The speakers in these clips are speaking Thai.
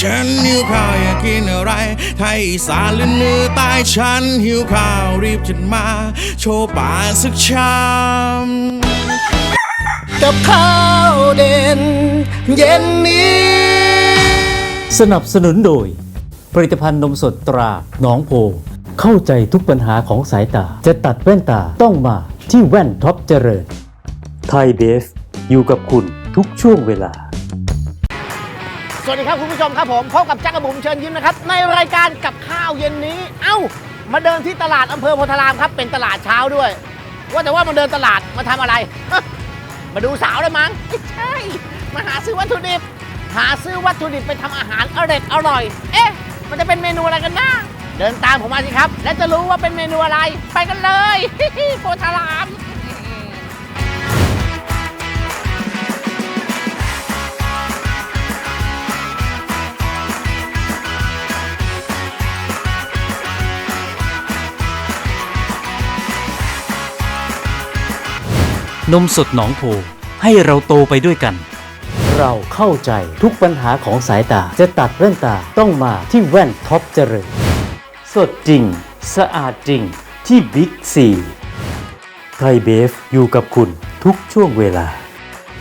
ฉันหิวข้าวอยากกินอะไร ไทยอีสานหรือเหนือใต้ฉันหิวข้าวรีบจัดมา โชว์ป่าสักชามกับข้าวเด่น เย็นนี้ สนับสนุนโดย ผลิตภัณฑ์นมสดตราหนองโพ เข้าใจทุกปัญหาของสายตา จะตัดแว่นตาต้องมาที่แว่นท็อปเจริญ ไทยเบฟอยู่กับคุณทุกช่วงเวลา วัสดีครับคุณผู้ชมครับผมพบกับจักรบุ๋มเชิญยิ้มนะครับในรายการกับข้าวเย็นนี้ เอ้า มาเดินที่ตลาดอำเภอโพธารามครับเป็นตลาดเช้าด้วย ว่าแต่ว่ามาเดินตลาดมาทำอะไร มาดูสาวเลยมั้งไม่ใช่มาหาซื้อวัตถุดิบ หาซื้อวัตถุดิบไปทำอาหารอร่อยอร่อย เอ๊ะ มันจะเป็นเมนูอะไรกันนะเดินตามผมมาสิครับ และจะรู้ว่าเป็นเมนูอะไร ไปกันเลยโพธาราม นมสดหนองโพให้เราโตไปด้วยกัน เราเข้าใจทุกปัญหาของสายตาจะตัดแว่นตาต้องมาที่แว่นท็อปเจริญ สดจริง สะอาดจริงที่บิ๊กซีไทยเบฟอยู่กับคุณทุกช่วงเวลา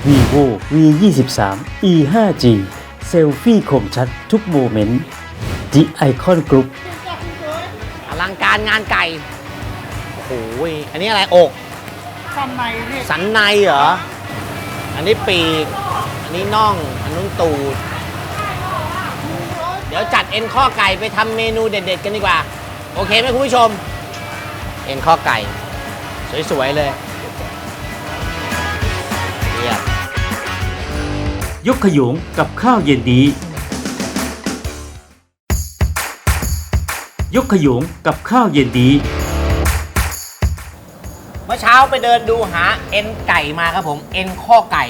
vivo v 2 3 e 5 g เซลฟี่คมชัดทุกโมเมนต์ The Icon Group อลังการงานไก่ โอ้โหยอันนี้อะไรอก สันในสันในเหรอ อันนี้ปีก อันนี้น่อง อันนู้นตูด เดี๋ยวจัดเอ็นข้อไก่ไปทำเมนูเด็ดๆกันดีกว่า โอเคไหมคุณผู้ชม เอ็นข้อไก่ สวยๆเลยเรียบยกขยงกับข้าวเย็นนี้ ยกขยงกับข้าวเย็นนี้ เมื่อเช้าไปเดินดูหาเอ็นไก่มาครับผมเอ็นข้อไก่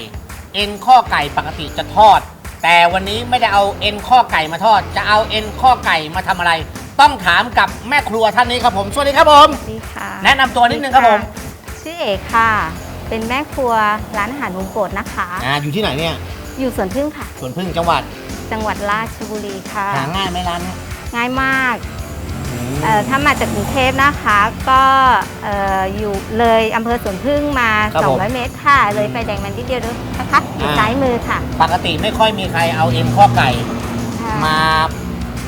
เอ็นข้อไก่ปกติจะทอด แต่วันนี้ไม่ได้เอาเอ็นข้อไก่มาทอด จะเอาเอ็นข้อไก่มาทำอะไร ต้องถามกับแม่ครัวท่านนี้ครับผมสวัสดีครับผม สวัสดีค่ะแนะนำตัวนิดนึงครับผม ชื่อเอกค่ะ เป็นแม่ครัวร้านอาหารมุมโปรดนะคะ อ่าอยู่ที่ไหนเนี่ยอยู่สวนพึ่งค่ะ สวนพึ่งจังหวัดจังหวัดราชบุรีค่ะ หาง่ายไหมร้านเนี่ยง่ายมากอืมเอ่อ ถ้ามาจากกรุงเทพนะคะ ก็เอ่ออยู่เลยอำเภอสวนพึ่งมา200 เมตรค่ะ เลยไฟแดงมันนิดเดียวด้วยนะคะอยู่ซ้ายมือค่ะปกติไม่ค่อยมีใครเอาเอ็นข้อไก่ ค่ะ มา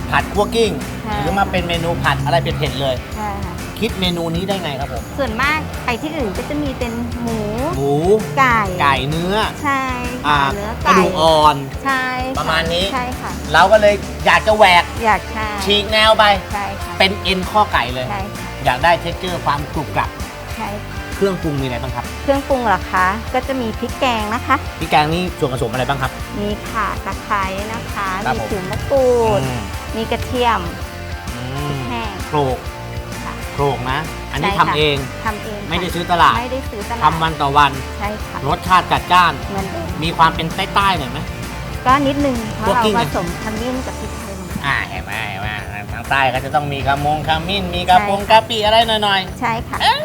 ผัดคั่วกิ้ง ค่ะ หรือมาเป็นเมนูผัดอะไรเผ็ดๆเลยค่ะ คิดเมนูนี้ได้ไงครับผม ส่วนมากไปที่อื่นก็จะมีเป็นหมูหมูไก่ไก่เนื้อใช่อ่าค่ะเนื้อกระไก่ดูกอ่อน ใช่ค่ประมาณนี้ ใช่ค่ะ เราก็เลยอยากจะแหวกอยากใช่ฉีกแนวไป ใช่ค่ะเป็นเอ็นข้อไก่เลย ใช่ค่ะอยากได้เท็กเจอร์ความกรุบกรับใช่เครื่องปรุงมีอะไรบ้างครับเครื่องปรุงเหรอคะ ก็จะมีพริกแกงนะคะ พี่แกงนี่ส่วนผสมอะไรบ้างครับ มีข่าตะไคร้นะคะ ครับมีผม ผิวมะกรูด อืมมีกระเทียมอืมแห้งโครกค่ะ โครกนะ อันนี้ใช่ทำค่ะ เองทำเองค่ะไม่ได้ซื้อตลาดไม่ได้ซื้อตลาดทำวันต่อวันใช่ค่ะรสชาติจัดจ้าน เหมือนเดิมมีความเป็นใต้ๆหน่อยไหม ก็นิดนึงเพราะพวกเรากิ้งผอะสมขมิ้นกับพริกไทยลงไป อ่าเห็นไหมเห็นไหมทางใต้ก็จะต้องมีกระมงขมิ้นมีกระปงใช่ค่ะกะปิอะไรหน่อยใช่ค่ะๆเอ้ย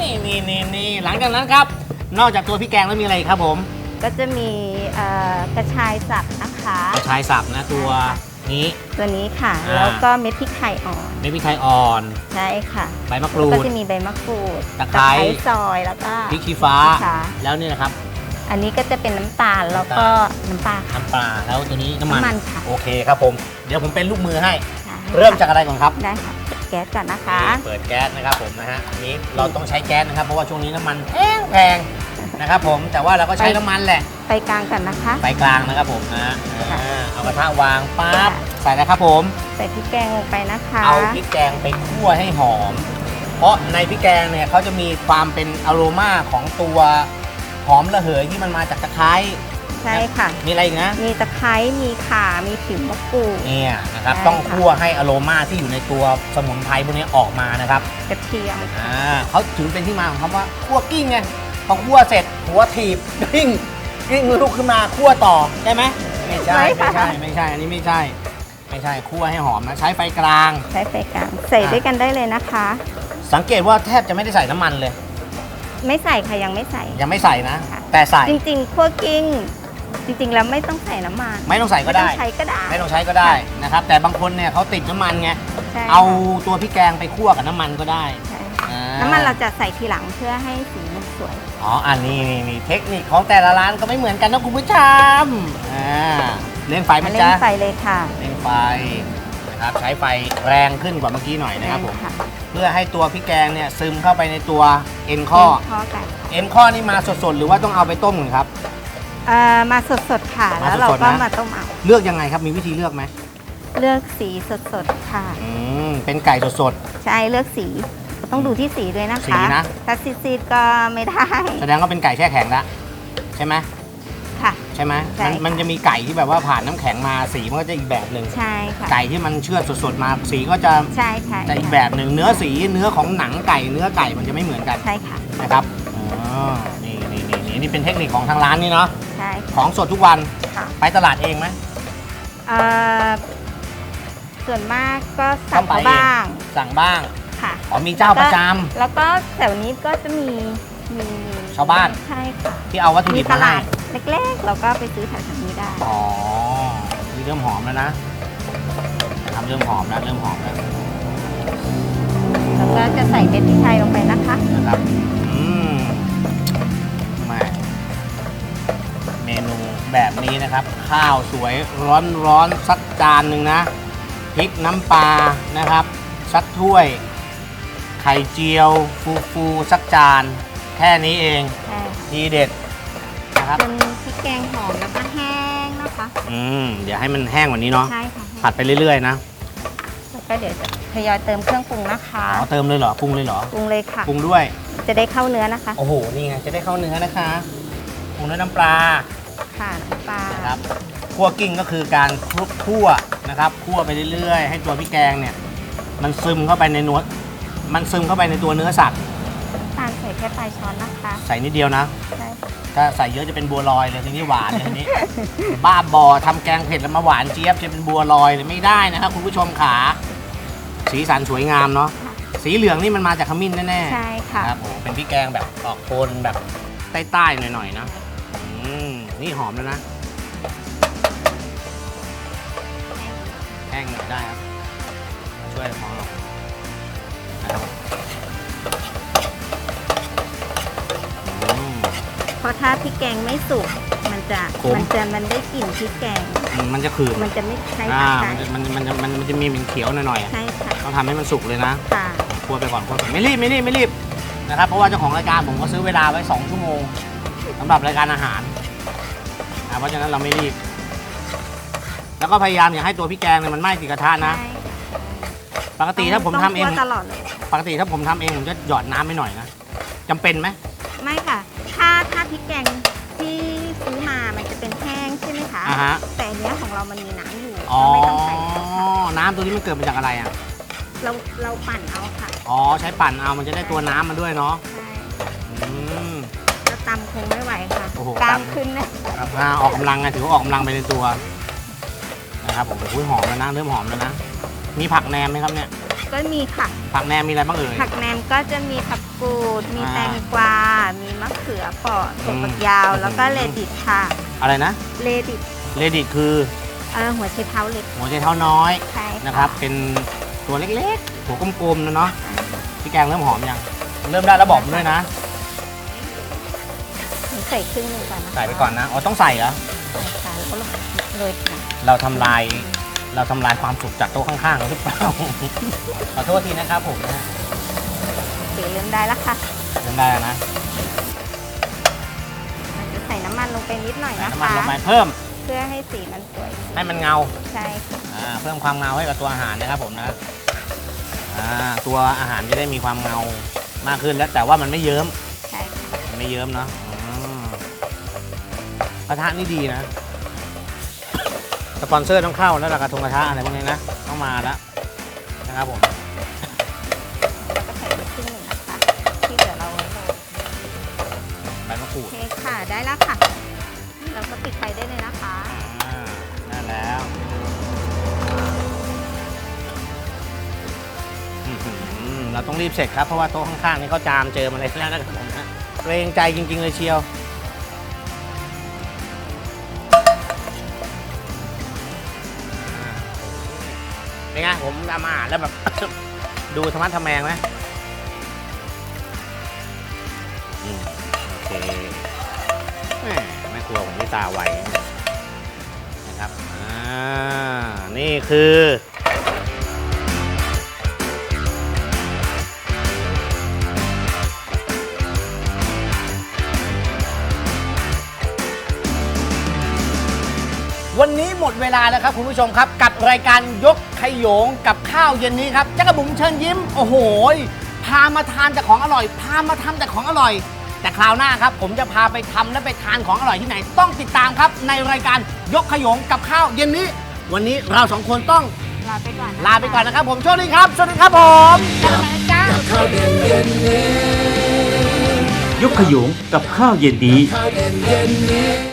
นี่นี่นี่นี่หลังจากนั้นครับ นอกจากตัวพี่แกงแล้วมีอะไรอีกครับผมก็จะมีเอ่อกระชายสับนะคะ กระชายสับนะตัว นี้ ตัวนี้ค่ะ อ่า แล้วก็เม็ดพริกไทยอ่อนเม็ดพริกไทยอ่อน ใช่ค่ะใบมะกแล้วรูก็ด จะมีใบมะกรูดตะไคร้ ซอยแล้วก็พริกชี้ฟ้าค่ะแล้วนี่นะครับ อันนี้ก็จะเป็นน้ำตาลแล้วก็น้ำปลาค่ะ น้ำปลาแล้วตัวนี้น้ำมันน้ำมันค่ะ โอเคครับผม เดี๋ยวผมเป็นลูกมือให้ใช่เริ่มจากอะไรก่อนครับได้ค่ะปิดแก๊สก่อนนะคะเปิดแก๊สนะครับผมนะฮะอันนี้เราต้องใช้แก๊สนะครับเพราะว่าช่วงนี้น้ำมันแพงแพง นะครับผมแต่ว่าเราก็ใช้น้ำมันแหละไฟกลางก่อนนะคะ ไฟกลางนะครับผมนะค่ะอ่าเอากระทะวางปั๊บค่ะใส่นะครับผม ใส่พริกแกงลงไปนะคะเอาพริกแกงไปคั่วให้หอม เพราะในพริกแกงเนี่ยเขาจะมีความเป็นอโรมาของตัวหอมระเหยที่มันมาจากตะไคร้ใช่ค่ะ มีอะไรอีกนะ มีตะไคร้มีข่ามีผิวมะกรูดเนี่ยนะครับ ใช่ต้องค่ะคั่วให้อโรมาที่อยู่ในตัวสมุนไพรพวกนี้ออกมานะครับ กระเทียม อ่าเขาถึงเป็นที่มาของคำว่าคั่วกิ้งไงพ อคั่วเสร็จหัวถีบกิ้งกิ้งลุกขึ้นมาคั่วต่อใช่ไหมไม่ใช่ไม่ใช่ไม่ใช่อันนี้ไม่ใช่ ไม่ใช่คั่วให้หอมนะ ใช้ไฟกลาง ใช้ไฟกลาง ใส่ด้วยกันได้เลยนะคะ สังเกตว่าแทบจะไม่ได้ใส่น้ำมันเลย ไม่ใส่ค่ะยังไม่ใส่ ยังไม่ใส่นะ ค่ะ แต่ใส่ จริงๆคั่วกิ้งจริงๆแล้วไม่ต้องใส่น้ำมันไม่ต้องใส่ก็ได้ ม่ต้องใช้ก็ได้ไม่ต้องใช้ก็ได้นะครับ แต่บางคนเนี่ยเขาติดน้ำมันไง ใช่เอาตัวพริกแกงไปคั่วกับน้ำมันก็ได้ ใช่อ่า น้ำมันเราจะใส่ทีหลังเพื่อให้สีมันสวย อ๋อ อันนี้นี่นี่เทคนิคของแต่ละร้านก็ไม่เหมือนกันนะคุณผู้ชมอ่าเล่นไฟไหมมาเล่จ๊ะนไฟเลยค่ะเล่นไฟนะครับใช้ไฟแรงขึ้นกว่าเมื่อกี้หน่อยนะครับผม ค่ะเพื่อให้ตัวพริกแกงเนี่ยซึมเข้าไปในตัวเอ็นข้อข้อไก่เอ็นข้อนี่มาสดๆ หรือว่าต้องเอาไปต้มก่อนครับ เอ่อมาสดๆค่ะ มาแล้วเราสดๆก็นะ มาต้มเอาเลือกยังไงครับมีวิธีเลือกไหมเลือกสีสดๆค่ะ อืมเป็นไก่สดใช่เลือกสี ต้องดูที่สีด้วยนะคะสีนะ ถ้าซีดๆก็ไม่ได้ๆแสดงว่าเป็นไก่แช่แข็งแล้วใช่ไหมค่ะ ใช่ไหมใช่มันค่ะ มันจะมีไก่ที่แบบว่าผ่านน้ำแข็งมาสีมันก็จะอีกแบบหนึ่งใช่ค่ะ ไก่ที่มันเชือดสดๆมาสีก็จะใช่ค่ะจะอีกแบบหนึ่งเนื้อสีเนื้อของหนังไก่เนื้อไก่มันจะไม่เหมือนกันใช่ค่ะ นะครับอ๋อนี่นี่นี่นี่นี่เป็นเทคนิคของทางร้านนี่เนาะใช่ของสดทุกวันค่ะไปตลาดเองไหม เอ่อส่วนมากก็ต้สั่องงไป เขาบ้าง สั่งบ้าง ค่ะอ๋อมีเจ้าประจำแล้วก็แถวนี้ก็จะมีมีมีชาวบ้านใช่ค่ะที่เอาวัตถุมีดิบตมาให้ลาดเล็กๆ เราก็ไปซื้อแถวๆนี้ได้ อ๋อนี่เริ่มหอมแล้วนะนะครับเริ่มหอมแล้วเริ่มหอมแล้วแล้วก็จะใส่เม็ดพริกไทยลงไปนะคะ นะครับอืมมาเมนูแบบนี้นะครับ ข้าวสวยร้อนร้อนๆสักจานหนึ่งนะพริกน้ำปลานะครับสักถ้วย ไข่เจียว ฟูฟูๆสักจาน แค่นี้เองใช่ทีเด็ดนะครับจนพริกแกงหอมแล้วก็แห้งนะคะ อืมเดี๋ยวให้มันแห้งกว่านี้เนาะใช่ค่ะผัดไปเรื่อยๆนะแล้วก็เดี๋ยวจะทยอยเติมเครื่องปรุงนะคะอ๋อเติมเลยเหรอปรุงเลยเหรอปรุงเลยค่ะ ปรุงด้วย จะได้เข้าเนื้อนะคะ โอ้โหนี่ไงจะได้เข้าเนื้อนะคะปรุงด้วยน้ำปลาค่ะน้ำปลานะครับคั่วกิ้งก็คือการคลุกคั่วนะครับคั่วไปเรื่อยๆ ให้ตัวพริกแกงเนี่ย มันซึมเข้าไปในเนื้อ มันซึมเข้าไปในตัวเนื้อสัตว์น้ำตาลใส่แค่ปลายช้อนนะคะใส่นิดเดียวนะ ใช่ค่ะถ้าใส่เยอะจะเป็นบัวลอยเลยทีนี้หวานเลยทีนี้ บ้าบอทำแกงเผ็ดแล้วมาหวานเจี๊ยบจะเป็นบัวลอยเลยไม่ได้นะครับคุณผู้ชมขาสีสันสวยงามเนาะสีเหลืองนี่มันมาจากขมิ้นแน่ๆใช่ค่ะครับผมเป็นพริกแกงแบบออกโทนแบบใต้ๆหน่อยๆนะอืมนี่หอมแล้วนะแห้งหน่อยได้ครับช่วยหอมหน่อยนะครับอืม เพราะถ้าพริกแกงไม่สุกมันจะขม มันจะมันได้กลิ่นพริกแกง มันจะขืนมันจะไม่ใช่อ่าค่ะมันจะมันมันจะมันมันจะมีเหม็นเขียวหน่อยๆอะใช่ค่ะต้องทำให้มันสุกเลยนะ ค่ะคั่วไปก่อนคั่วไปไม่รีบไม่รีบไม่รีบนะครับเพราะว่าเจ้าของรายการผมก็ซื้อเวลาไว้ 2 ชั่วโมงสำหรับรายการอาหารอ่าเพราะฉะนั้นเราไม่รีบ แล้วก็พยายามอย่าให้ตัวพริกแกงเนี่ยมันไหม้ติดกระทะนะใช่ ปกติถ้าผมทำเอง ต้คั่วตลอดเลย ปกติถ้าผมทำเองผมจะหยอดน้ำไปหน่อยนะจำเป็นไหมไม่ค่ะ ถ้าถ้าพริกแกงที่ซื้อมา มันจะเป็นแห้งใช่ไหมคะ อ่าฮะแต่อันเนี้ยของเรามันมีน้ำอยู่อ๋อเราไม่ต้องใส่ค่ะน้ำตัวนี้มันเกิดมาจากอะไรอะเราเราปั่นเอาค่ะ อ๋อใช้ปั่นเอามันจะได้ตัวน้ำมาด้วยเนาะใช่อืม เราตำคงไม่ไหวค่ะโอ้โหกล้ามตำขึ้นนะ ครับอ่าออกกำลังไงถือว่าออกกำลังไปในตัวนะครับผมอุ้ยหอมแล้วนะเริ่มหอมแล้วนะมีผักแหนมไหมครับเนี่ย ก็มีค่ะ ผักแหนมมีอะไรบ้างเอ่ย ผักแหนมก็จะมีผักกูด มีอ่าแตงกวา มีมะเขือเปราะอืถั่วมฝักยาวแล้วก็อืมเลดิตค่ะ อะไรนะ เลดิตเลดิคือเออหัวไชเท้าเล็กหัวใจเท้าน้อยใช่นะครับ เป็นตัวเล็กๆ หัวกลมๆนะเนาะ พี่แกงเริ่มหอมยัง เริ่มได้แล้วบอกผมด้วยนะใส่ครึ่งหนึงก่อนนะคะใส่ไปก่อนนะ อ๋อต้องใส่เหรอ ใส่ค่ะแล้วก็โรยค่ะเราทำลาย เราทำลายความสุขจากโต๊ะข้างๆเราหรือเปล่า ขอโทษทีนะครับผมนะสีเริ่มได้แล้วค่ะเริ่มได้แล้วนะเราจะใส่น้ำมันลงไปนิดหน่อยใส่นะน้ำมันคะลงไปเพิ่มเพื่อให้สีมันสวย ให้มันเงา ใช่ค่ะอ่าเพิ่มความเงาให้กับตัวอาหารนะครับผมนะอ่าตัวอาหารจะได้มีความเงามากขึ้นแล้วแต่ว่ามันไม่เยิ้มใช่ค่ะมันไม่เยิ้มเนาะอืมกระทะนี่ดีนะ สปอนเซอร์ต้องเข้าแล้วล่ะกระทงกระทะอะไรพวกนี้นะต้องมาแล้วนะครับผมแล้วก็ใส่ไปครึ่งหนึ่งนะคะที่เหลือเราไว้โรยใบมะกรูโอดเคค่ะได้แล้วค่ะ เราก็ปิดไฟได้เลยนะคะ อ่านั่นแล้วอื้อหือเราต้องรีบเสร็จครับเพราะว่าโต๊ะข้างๆนี่เขาจามเจอมาเลยแล้วนะครับผมนะเกรงใจจริง ๆ เลยเชียว เป็นไงผมทำอาหารแล้วแบบ ดูธรรมะทำแมงไหมอืมโอเคแม่แม่ครัวผมนี่ตาไวนะครับ อ่า นี่คือ ดเวลาแล้วครับคุณผู้ชมครับ กับรายการยกขยงกับข้าวเย็นนี้ครับจักรบุ๋มเชิญยิ้ม โอ้โหยพามาทานแต่ของอร่อย พามาทำแต่ของอร่อย แต่คราวหน้าครับ ผมจะพาไปทำและไปทานของอร่อยที่ไหน ต้องติดตามครับ ในรายการยกขยงกับข้าวเย็นนี้ วันนี้เราสองคนต้องลาไปก่อนนะคะลาไปก่อนนะครับ ผมโชคดีครับสวัสดีครับผม จ้ายกขยงกับข้าวเย็นนี้ ข้าวเด่นเย็นนี้